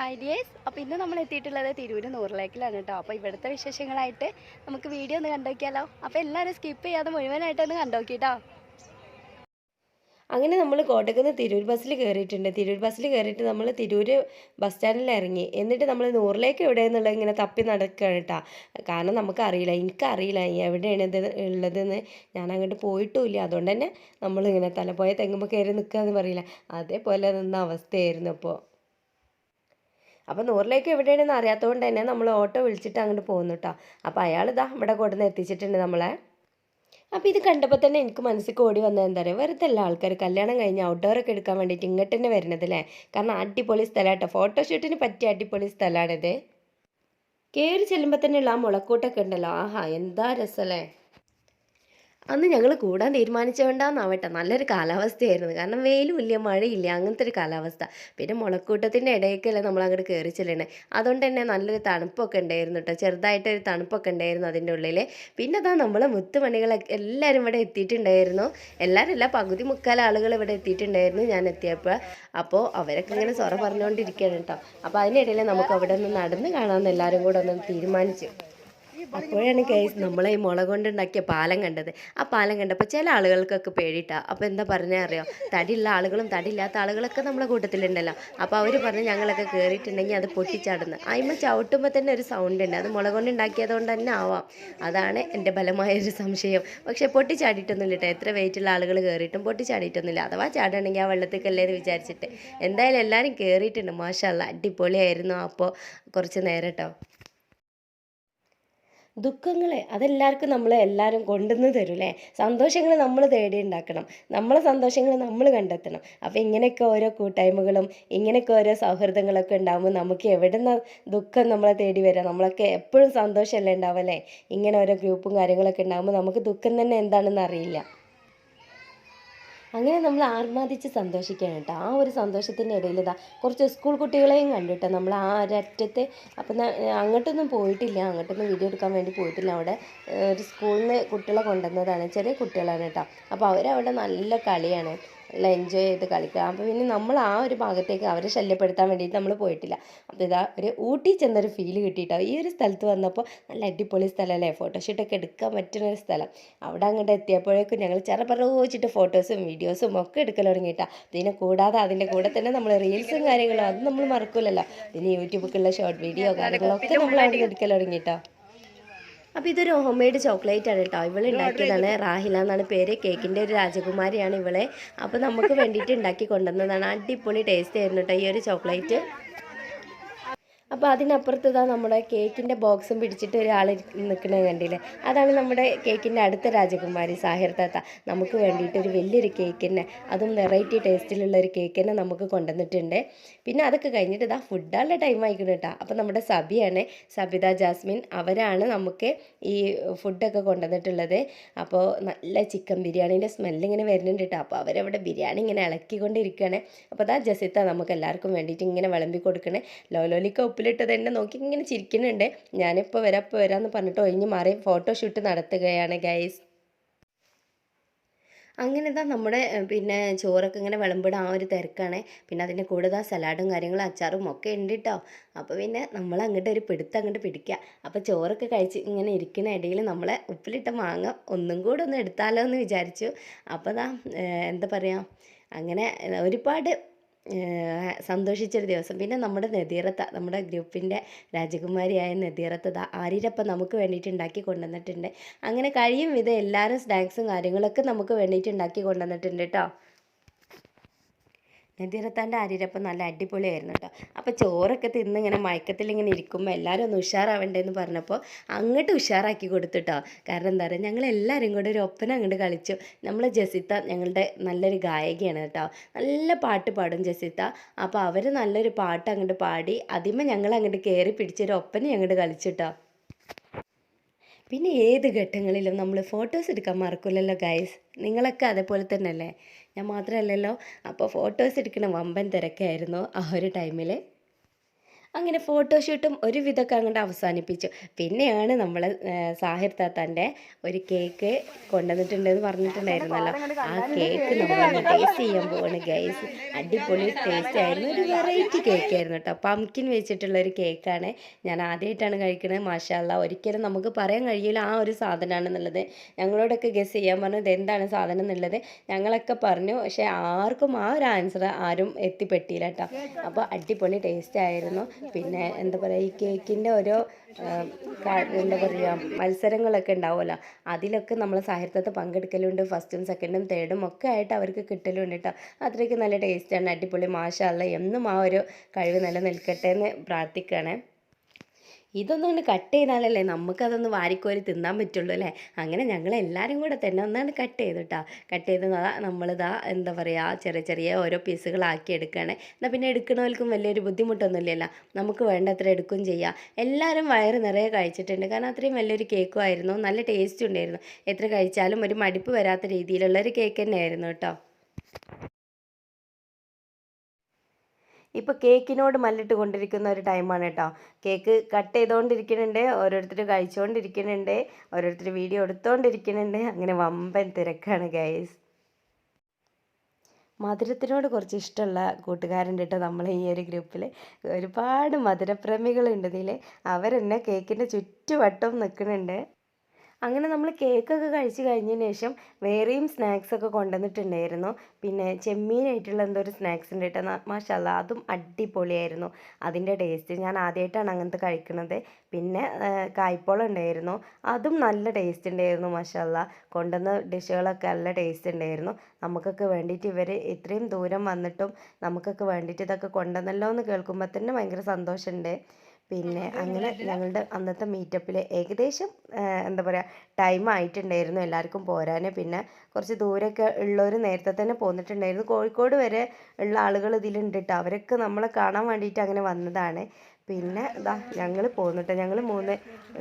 Hi dears അപ്പോൾ ഇന്ന് നമ്മൾ എത്തിയിട്ടുള്ളത് തിരൂര് കേട്ടോ. അപ്പോൾ ഇവിടുത്തെ വിശേഷങ്ങളായിട്ട് നമുക്ക് വീഡിയോ ഒന്ന് കണ്ടോക്കിയാലോ അപ്പോൾ എല്ലാവരും സ്കിപ്പ് ചെയ്യാതെ മുഴുവനായിട്ട് ഒന്ന് കണ്ടോക്കിട്ടോ അങ്ങനെ നമ്മൾ കോട്ടക്കുന്ന് തിരൂർ ബസ്സിൽ കയറിയിട്ടുണ്ട് തിരൂർ ബസ്സിൽ കയറിയിട്ട് നമ്മൾ തിരൂർ ബസ് സ്റ്റാൻഡിൽ ഇറങ്ങി. എന്നിട്ട് നമ്മൾ നൂറിലേക്ക് എവിടെ എന്നുള്ളത് ഇങ്ങനെ തപ്പി നടക്കുകയാണ് കേട്ടോ. കാരണം നമുക്കറിയില്ല എനിക്കറിയില്ല. എവിടെയാണ് ഇത് ഉള്ളതെന്ന് ഞാൻ അങ്ങോട്ട് പോയിട്ടുമില്ല. അതുകൊണ്ട് തന്നെ നമ്മളിങ്ങനെ തലപ്പോയ തെങ്ങുമ്പോൾ കയറി നിൽക്കുക എന്ന് പറയില്ല. അതേപോലെ നിന്ന അവസ്ഥയായിരുന്നു അപ്പോൾ അപ്പോൾ നൂറിലേക്ക് എവിടെയാണെന്ന് അറിയാത്തതുകൊണ്ട് തന്നെ നമ്മൾ ഓട്ടോ വിളിച്ചിട്ട് അങ്ങോട്ട് പോകുന്നു കേട്ടോ അപ്പോൾ അയാൾ ഇതാ ഇവിടെ കൊടുന്ന് എത്തിച്ചിട്ടുണ്ട് നമ്മളെ. അപ്പോൾ ഇത് കണ്ടപ്പോൾ തന്നെ എനിക്ക് മനസ്സിൽ ഓടി വന്നത് എന്താ പറയുക വെറുതെ അല്ല ആൾക്കാർ കല്യാണം കഴിഞ്ഞ് ഔട്ട്ഡോറൊക്കെ എടുക്കാൻ വേണ്ടിയിട്ട് ഇങ്ങോട്ട് തന്നെ വരുന്നത് അല്ലേ കാരണം അടിപൊളി സ്ഥലം ഫോട്ടോഷൂട്ടിന് പറ്റിയ അടിപൊളി സ്ഥലമാണിത് കയറി ചെല്ലുമ്പോൾ തന്നെയുള്ള ആ മുളക്കൂട്ടൊക്കെ ഉണ്ടല്ലോ. ആഹാ എന്താ രസമല്ലേ അന്ന് ഞങ്ങൾ കൂടാൻ തീരുമാനിച്ചുകൊണ്ടാന്നാവട്ടെ നല്ലൊരു കാലാവസ്ഥയായിരുന്നു. കാരണം വെയിലും ഇല്ല മഴയില്ല അങ്ങനത്തെ ഒരു കാലാവസ്ഥ. പിന്നെ മുളക്കൂട്ടത്തിന്റെ ഇടയ്ക്കല്ലേ നമ്മൾ അങ്ങോട്ട് കയറി ചെല്ലണേ. അതുകൊണ്ട് തന്നെ നല്ലൊരു തണുപ്പൊക്കെ ഉണ്ടായിരുന്നു കേട്ടോ ചെറുതായിട്ടൊരു തണുപ്പൊക്കെ ഉണ്ടായിരുന്നു അതിന്റെ ഉള്ളിൽ പിന്നെ അതാ നമ്മളെ മുത്തുമണികളൊക്കെ എല്ലാവരും ഇവിടെ എത്തിയിട്ടുണ്ടായിരുന്നു. എല്ലാവരും അല്ല പകുതി മുക്കാൽ ആളുകൾ ഇവിടെ എത്തിയിട്ടുണ്ടായിരുന്നു ഞാൻ എത്തിയപ്പോൾ അപ്പോൾ അവരൊക്കെ ഇങ്ങനെ സൊറ പറഞ്ഞുകൊണ്ടിരിക്കുകയാണ് കേട്ടോ അപ്പോൾ അതിനിടയിൽ നമുക്ക് അവിടെ നിന്ന് നടന്ന് കാണാമെന്ന് എല്ലാവരും കൂടെ ഒന്ന് തീരുമാനിച്ചു. അപ്പോഴാണ് കേസ് നമ്മൾ ഈ മുളക് കൊണ്ടുണ്ടാക്കിയ പാലം കണ്ടത്. ആ പാലം കണ്ടപ്പോൾ ചില ആളുകൾക്കൊക്കെ പേടിയിട്ടാ. അപ്പോൾ എന്താ പറഞ്ഞാൽ അറിയോ? തടിയുള്ള ആളുകളും തടിയില്ലാത്ത ആളുകളൊക്കെ നമ്മളെ കൂട്ടത്തിലുണ്ടല്ലോ. അപ്പോൾ അവർ പറഞ്ഞ് ഞങ്ങളൊക്കെ കയറിയിട്ടുണ്ടെങ്കിൽ അത് പൊട്ടിച്ചാടുന്നു. അതിമ്മ ചവിട്ടുമ്പോൾ തന്നെ ഒരു സൗണ്ട് ഉണ്ട്. അത് മുള കൊണ്ട് ഉണ്ടാക്കിയതുകൊണ്ട് തന്നെ ആവാം. അതാണ് എന്റെ ബലമായ ഒരു സംശയം. പക്ഷേ പൊട്ടിച്ചാടിയിട്ടൊന്നുമില്ല കേട്ടോ. എത്ര വെയിറ്റുള്ള ആളുകൾ കയറിയിട്ടും പൊട്ടിച്ചാടിയിട്ടൊന്നുമില്ല. അഥവാ ചാടുകയാണെങ്കിൽ ആ വെള്ളത്തിൽ എന്ന് വിചാരിച്ചിട്ട്. എന്തായാലും എല്ലാവരും കയറിയിട്ടുണ്ട് മാഷല്ല അടിപൊളിയായിരുന്നു. അപ്പോൾ കുറച്ച് നേരം കേട്ടോ. ദുഃഖങ്ങളെ അതെല്ലാവർക്കും നമ്മൾ എല്ലാവരും കൊണ്ടുവന്ന് തരും അല്ലേ സന്തോഷങ്ങൾ നമ്മൾ തേടി ഉണ്ടാക്കണം. നമ്മളെ സന്തോഷങ്ങൾ നമ്മൾ കണ്ടെത്തണം. അപ്പോൾ ഇങ്ങനെയൊക്കെ ഓരോ കൂട്ടായ്മകളും ഇങ്ങനെയൊക്കെ ഓരോ സൗഹൃദങ്ങളൊക്കെ ഉണ്ടാകുമ്പോൾ നമുക്ക് എവിടെ നിന്ന് ദുഃഖം നമ്മളെ തേടി വരാം? നമ്മളൊക്കെ എപ്പോഴും സന്തോഷമല്ലേ ഉണ്ടാവല്ലേ? ഇങ്ങനെ ഓരോ ഗ്രൂപ്പും കാര്യങ്ങളൊക്കെ ഉണ്ടാകുമ്പോൾ നമുക്ക് ദുഃഖം തന്നെ എന്താണെന്ന് അറിയില്ല. അങ്ങനെ നമ്മൾ ആർമാദിച്ച് സന്തോഷിക്കുകയാണ് കേട്ടോ. ആ ഒരു സന്തോഷത്തിന്റെ ഇടയിൽ ഇതാ കുറച്ച് സ്കൂൾ കുട്ടികളെയും കണ്ടിട്ടോ നമ്മൾ ആ ഒരറ്റത്തെ അപ്പം അങ്ങോട്ടൊന്നും പോയിട്ടില്ല. അങ്ങോട്ടൊന്നും വീഡിയോ എടുക്കാൻ വേണ്ടി പോയിട്ടില്ല. അവിടെ ഒരു സ്കൂളിൽ നിന്ന് കുട്ടികളെ കൊണ്ടുവന്നതാണ്. ചെറിയ കുട്ടികളാണ് കേട്ടോ. അപ്പോൾ അവരവിടെ നല്ല കളിയാണ്. നല്ല എൻജോയ് ചെയ്ത് കളിക്കുക. അപ്പോൾ പിന്നെ നമ്മൾ ആ ഒരു ഭാഗത്തേക്ക് അവരെ ശല്യപ്പെടുത്താൻ വേണ്ടിയിട്ട് നമ്മൾ പോയിട്ടില്ല. അപ്പോൾ ഇതാ ഒരു ഊട്ടി ചെന്നൊരു ഫീൽ കിട്ടിയിട്ടോ. ഈ ഒരു സ്ഥലത്ത് വന്നപ്പോൾ നല്ല അടിപൊളി സ്ഥലമല്ലേ? ഫോട്ടോഷൂട്ടൊക്കെ എടുക്കാൻ പറ്റുന്ന ഒരു സ്ഥലം. അവിടെ അങ്ങോട്ട് എത്തിയപ്പോഴേക്കും ഞങ്ങൾ ചെറുപ്പറോച്ചിട്ട് ഫോട്ടോസും വീഡിയോസും ഒക്കെ എടുക്കൽ തുടങ്ങിയിട്ടാ. പിന്നെ കൂടാതെ അതിന്റെ കൂടെ തന്നെ നമ്മൾ റീൽസും കാര്യങ്ങളും അത് നമ്മൾ മറക്കില്ലല്ലോ പിന്നെ യൂട്യൂബിലേക്കുള്ള ഷോർട്ട് വീഡിയോ കാര്യങ്ങളൊക്കെ നമ്മൾ അവിടെ എടുക്കൽ തുടങ്ങിയിട്ടോ. അപ്പോൾ ഇതൊരു ഹോം മെയ്ഡ് ചോക്ലേറ്റ് ആണ് കേട്ടോ ഇവൾ ഉണ്ടാക്കിയതാണ് റാഹില എന്നാണ് പേര്. കേക്കിന്റെ ഒരു രാജകുമാരിയാണ് ഇവളെ. അപ്പോൾ നമുക്ക് വേണ്ടിയിട്ട് ഉണ്ടാക്കി കൊണ്ടുവന്നതാണ്. അടിപൊളി ടേസ്റ്റ് ആയിരുന്നു കേട്ടോ ഈ ഒരു ചോക്ലേറ്റ് അപ്പോൾ അതിനപ്പുറത്ത് ഇതാ നമ്മുടെ കേക്കിന്റെ ബോക്സും പിടിച്ചിട്ട് ഒരാൾ നിൽക്കുന്നത് കണ്ടില്ലേ? അതാണ് നമ്മുടെ കേക്കിന്റെ അടുത്ത രാജകുമാരി സാഹിർ താത്ത. നമുക്ക് വേണ്ടിയിട്ട് ഒരു വലിയൊരു കേക്ക് തന്നെ അതും വെറൈറ്റി ടേസ്റ്റിലുള്ള ഒരു കേക്ക് തന്നെ നമുക്ക് കൊണ്ടുവന്നിട്ടുണ്ട്. പിന്നെ അതൊക്കെ കഴിഞ്ഞിട്ട് ഇതാ ഫുഡുകളുടെ ടൈം ആയിക്കണം കേട്ടോ അപ്പോൾ നമ്മുടെ സബിയാണ് സബിത ജാസ്മിൻ അവരാണ് നമുക്ക് ഈ ഫുഡൊക്കെ കൊണ്ടുവന്നിട്ടുള്ളത്. അപ്പോൾ നല്ല ചിക്കൻ ബിരിയാണീന്റെ സ്മെല്ലിങ്ങനെ വരുന്നുണ്ട് കേട്ടോ അപ്പോൾ അവരവിടെ ബിരിയാണി ഇങ്ങനെ ഇളക്കിക്കൊണ്ടിരിക്കുകയാണ്. അപ്പോൾ അതാ ജസിത്ത നമുക്ക് എല്ലാവർക്കും വേണ്ടിയിട്ട് ഇങ്ങനെ വിളമ്പി കൊടുക്കണേ. ലോലോലിക്ക ഉപ്പിലിട്ടത് എന്നെ നോക്കി ഇങ്ങനെ ചിരിക്കുന്നുണ്ട്. ഞാനിപ്പോൾ വരാം ഇപ്പോൾ വരാമെന്ന് പറഞ്ഞിട്ട് ഒഴിഞ്ഞ് മാറി ഫോട്ടോഷൂട്ട് നടത്തുകയാണ് ഗൈസ് അങ്ങനെ ഇതാ നമ്മുടെ പിന്നെ ചോറൊക്കെ ഇങ്ങനെ വിളമ്പിടാൻ ആ ഒരു തിരക്കാണ്. പിന്നെ അതിന്റെ കൂടെ ഇതാ സലാഡും കാര്യങ്ങളും അച്ചാറും ഒക്കെ ഉണ്ട് കേട്ടോ അപ്പോൾ പിന്നെ നമ്മൾ അങ്ങോട്ട് ഒരു പിടുത്തം അങ്ങോട്ട് പിടിക്കുക അപ്പോൾ ചോറൊക്കെ കഴിച്ച് ഇങ്ങനെ ഇരിക്കുന്ന ഇടയിൽ നമ്മളെ ഉപ്പിലിട്ട മാങ്ങ ഒന്നും കൂടെ ഒന്ന് എടുത്താലോ എന്ന് വിചാരിച്ചു. അപ്പോൾ ദാ എന്താ പറയുക അങ്ങനെ ഒരുപാട് സന്തോഷിച്ചൊരു ദിവസം. പിന്നെ നമ്മുടെ നദീറത്ത നമ്മുടെ ഗ്രൂപ്പിന്റെ രാജകുമാരിയായ നദീറത്തത ആരിരപ്പം നമുക്ക് വേണ്ടിയിട്ട് ഉണ്ടാക്കി കൊണ്ടുവന്നിട്ടുണ്ട്. അങ്ങനെ കഴിയും വിധം എല്ലാവരും സ്നാക്സും കാര്യങ്ങളൊക്കെ നമുക്ക് വേണ്ടിയിട്ട് ഉണ്ടാക്കി കൊണ്ടുവന്നിട്ടുണ്ട് കേട്ടോ നദീറത്താന്റെ ആരിരപ്പം നല്ല അടിപൊളിയായിരുന്നു കേട്ടോ. അപ്പോൾ ചോറൊക്കെ തിന്ന് ഇങ്ങനെ മയക്കത്തിൽ ഇങ്ങനെ ഇരിക്കുമ്പോൾ എല്ലാവരും ഒന്ന് ഉഷാറാവണ്ടേന്ന് പറഞ്ഞപ്പോൾ അങ്ങോട്ട് ഉഷാറാക്കി കൊടുത്തു കേട്ടോ. കാരണം എന്താ പറയുക ഞങ്ങൾ എല്ലാവരും കൂടെ ഒരു ഒപ്പന അങ്ങോട്ട് കളിച്ചു. നമ്മൾ ജസിത്ത ഞങ്ങളുടെ നല്ലൊരു ഗായികയാണ് കേട്ടോ. നല്ല പാട്ട് പാടും ജസിത്ത. അപ്പോൾ അവർ നല്ലൊരു പാട്ട് അങ്ങോട്ട് പാടി അതിമ ഞങ്ങൾ അങ്ങോട്ട് കയറി പിടിച്ചൊരു ഒപ്പന അങ്ങോട്ട് കേട്ടോ. പിന്നെ ഏത് ഘട്ടങ്ങളിലും നമ്മൾ ഫോട്ടോസ് എടുക്കാൻ മറക്കില്ലല്ലോ ഗൈസ് നിങ്ങളൊക്കെ അതേപോലെ തന്നെയല്ലേ? ഞാൻ മാത്രമല്ലല്ലോ. അപ്പോൾ ഫോട്ടോസ് എടുക്കുന്ന വമ്പൻ തിരക്കായിരുന്നു ആ ഒരു ടൈമിൽ അങ്ങനെ ഫോട്ടോഷൂട്ടും ഒരുവിധമൊക്കെ അങ്ങോട്ട് അവസാനിപ്പിച്ചു. പിന്നെയാണ് നമ്മൾ സാഹിർ താത്താന്റെ ഒരു കേക്ക് കൊണ്ടുവന്നിട്ടുണ്ടെന്ന് പറഞ്ഞിട്ടുണ്ടായിരുന്നല്ലോ. ആ കേക്ക് നമ്മൾ ടേസ്റ്റ് ചെയ്യാൻ പോവാണ് ഗൈസ് അടിപൊളി ടേസ്റ്റ് ആയിരുന്നു. ഒരു വെറൈറ്റി കേക്ക് ആയിരുന്നു കേട്ടോ. പംകിൻ വെച്ചിട്ടുള്ള ഒരു കേക്കാണ് ഞാൻ ആദ്യമായിട്ടാണ് കഴിക്കുന്നത് മാഷാല്ല ഒരിക്കലും നമുക്ക് പറയാൻ കഴിയില്ല ആ ഒരു സാധനമാണെന്നുള്ളത്. ഞങ്ങളോടൊക്കെ ഗസ് ചെയ്യാൻ പറഞ്ഞു എന്താണ് സാധനം എന്നുള്ളത്. ഞങ്ങളൊക്കെ പറഞ്ഞു പക്ഷേ ആർക്കും ആ ഒരു ആൻസർ ആരും എത്തിപ്പെട്ടില്ല കേട്ടോ. അപ്പോൾ അടിപൊളി ടേസ്റ്റ് ആയിരുന്നു. പിന്നെ എന്താ പറയുക ഈ കേക്കിന്റെ ഓരോ എന്താ പറയുക മത്സരങ്ങളൊക്കെ ഉണ്ടാവുമല്ലോ. അതിലൊക്കെ നമ്മൾ സാഹിത്യത്തെ പങ്കെടുക്കലുണ്ട്. ഫസ്റ്റും സെക്കൻഡും തേർഡും ഒക്കെ ആയിട്ട് അവർക്ക് കിട്ടലുണ്ട് കേട്ടോ അത്രയ്ക്ക് നല്ല ടേസ്റ്റാണ് അടിപൊളി അള്ളാ എന്നും ആ ഒരു കഴിവ് നിലനിൽക്കട്ടെ എന്ന് പ്രാർത്ഥിക്കുകയാണ്. ഇതൊന്നും ഒന്ന് കട്ട് ചെയ്താലല്ലേ നമുക്കതൊന്ന് വാരിക്കോരി തിന്നാൻ പറ്റുള്ളൂ അല്ലേ? അങ്ങനെ ഞങ്ങൾ എല്ലാവരും കൂടെ തന്നെ ഒന്നാണ് കട്ട് ചെയ്തിട്ടാ കേട്ടോ ചെയ്ത് നമ്മളിതാ എന്താ പറയുക ചെറിയ ചെറിയ ഓരോ പീസുകളാക്കി എടുക്കുകയാണ് എന്നാൽ പിന്നെ എടുക്കണവർക്കും വലിയൊരു ബുദ്ധിമുട്ടൊന്നുമില്ലല്ലോ. നമുക്ക് വേണ്ടത്ര എടുക്കുകയും ചെയ്യാം. എല്ലാവരും വയറ് നിറയെ കഴിച്ചിട്ടുണ്ട്. കാരണം അത്രയും വലിയൊരു കേക്കും ആയിരുന്നു. നല്ല ടേസ്റ്റ് ഉണ്ടായിരുന്നു. എത്ര കഴിച്ചാലും ഒരു മടുപ്പ് വരാത്ത രീതിയിലുള്ള ഒരു കേക്ക് തന്നെയായിരുന്നു കേട്ടോ. ഇപ്പോൾ കേക്കിനോട് മല്ലിട്ട് കൊണ്ടിരിക്കുന്ന ഒരു ടൈമാണ് കേട്ടോ കേക്ക് കട്ട് ചെയ്തുകൊണ്ടിരിക്കുന്നുണ്ട് ഓരോരുത്തർ കഴിച്ചുകൊണ്ടിരിക്കുന്നുണ്ട് ഓരോരുത്തർ വീഡിയോ എടുത്തുകൊണ്ടിരിക്കുന്നുണ്ട് അങ്ങനെ വമ്പൻ തിരക്കാണ് ഗൈസ് മധുരത്തിനോട് കുറച്ച് ഇഷ്ടമുള്ള കൂട്ടുകാരുണ്ട് കേട്ടോ നമ്മൾ ഈ ഒരു ഗ്രൂപ്പിൽ ഒരുപാട് മധുരപ്രേമികളുണ്ട് ഇതിൽ അവരെന്നെ കേക്കിന്റെ ചുറ്റുവട്ടം നിൽക്കുന്നുണ്ട് അങ്ങനെ നമ്മൾ കേക്കൊക്കെ കഴിച്ച് കഴിഞ്ഞതിന് ശേഷം വേറെയും സ്നാക്സൊക്കെ കൊണ്ടുവന്നിട്ടുണ്ടായിരുന്നു. പിന്നെ ചെമ്മീനായിട്ടുള്ള എന്തോ ഒരു സ്നാക്സ് ഉണ്ട് കേട്ടോ. മാഷല്ല അതും അടിപൊളിയായിരുന്നു. അതിന്റെ ടേസ്റ്റ് ഞാൻ ആദ്യമായിട്ടാണ് അങ്ങനത്തെ കഴിക്കുന്നത് പിന്നെ കായ്പോളം ഉണ്ടായിരുന്നു. അതും നല്ല ടേസ്റ്റ് ഉണ്ടായിരുന്നു മാഷല്ല. കൊണ്ടുവന്ന ഡിഷുകളൊക്കെ നല്ല ടേസ്റ്റ് ഉണ്ടായിരുന്നു. നമുക്കൊക്കെ വേണ്ടിയിട്ട് ഇവർ ഇത്രയും ദൂരം വന്നിട്ടും നമുക്കൊക്കെ വേണ്ടിയിട്ട് ഇതൊക്കെ കൊണ്ടുവന്നല്ലോ എന്ന് കേൾക്കുമ്പോൾ തന്നെ ഭയങ്കര സന്തോഷമുണ്ട്. പിന്നെ അങ്ങനെ ഞങ്ങളുടെ അന്നത്തെ മീറ്റപ്പിൽ ഏകദേശം എന്താ പറയുക ടൈം ആയിട്ടുണ്ടായിരുന്നു എല്ലാവർക്കും പോരാൻ പിന്നെ കുറച്ച് ദൂരമൊക്കെ ഉള്ളവർ നേരത്തെ തന്നെ പോന്നിട്ടുണ്ടായിരുന്നു. കോഴിക്കോട് വരെ ഉള്ള ആളുകൾ ഇതിലുണ്ട് കേട്ടോ അവരൊക്കെ നമ്മളെ കാണാൻ വേണ്ടിയിട്ട് അങ്ങനെ വന്നതാണ്. പിന്നെ ഇതാ ഞങ്ങൾ പോന്നിട്ട് ഞങ്ങൾ മൂന്ന്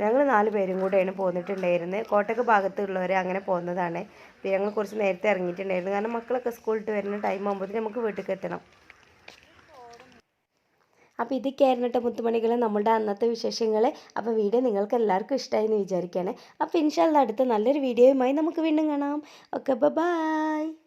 ഞങ്ങൾ നാല് പേരും കൂടെയാണ് പോന്നിട്ടുണ്ടായിരുന്നത് കോട്ടയ്ക്ക് ഭാഗത്തുള്ളവരെ അങ്ങനെ പോകുന്നതാണ് പിന്നെ ഞങ്ങൾ കുറച്ച് നേരത്തെ ഇറങ്ങിയിട്ടുണ്ടായിരുന്നു. കാരണം മക്കളൊക്കെ സ്കൂളിട്ട് വരുന്ന ടൈം ആകുമ്പോഴത്തേക്കും നമുക്ക് വീട്ടിലേക്ക് എത്തണം. അപ്പോൾ ഇതൊക്കെയായിരുന്നു കേട്ടോ മുത്തുമണികൾ നമ്മുടെ അന്നത്തെ വിശേഷങ്ങൾ അപ്പോൾ വീഡിയോ നിങ്ങൾക്ക് എല്ലാവർക്കും ഇഷ്ടമായി എന്ന് വിചാരിക്കുകയാണ് അപ്പോൾ ഇൻഷാല്ല അടുത്ത നല്ലൊരു വീഡിയോയുമായി നമുക്ക് വീണ്ടും കാണാം. Okay bye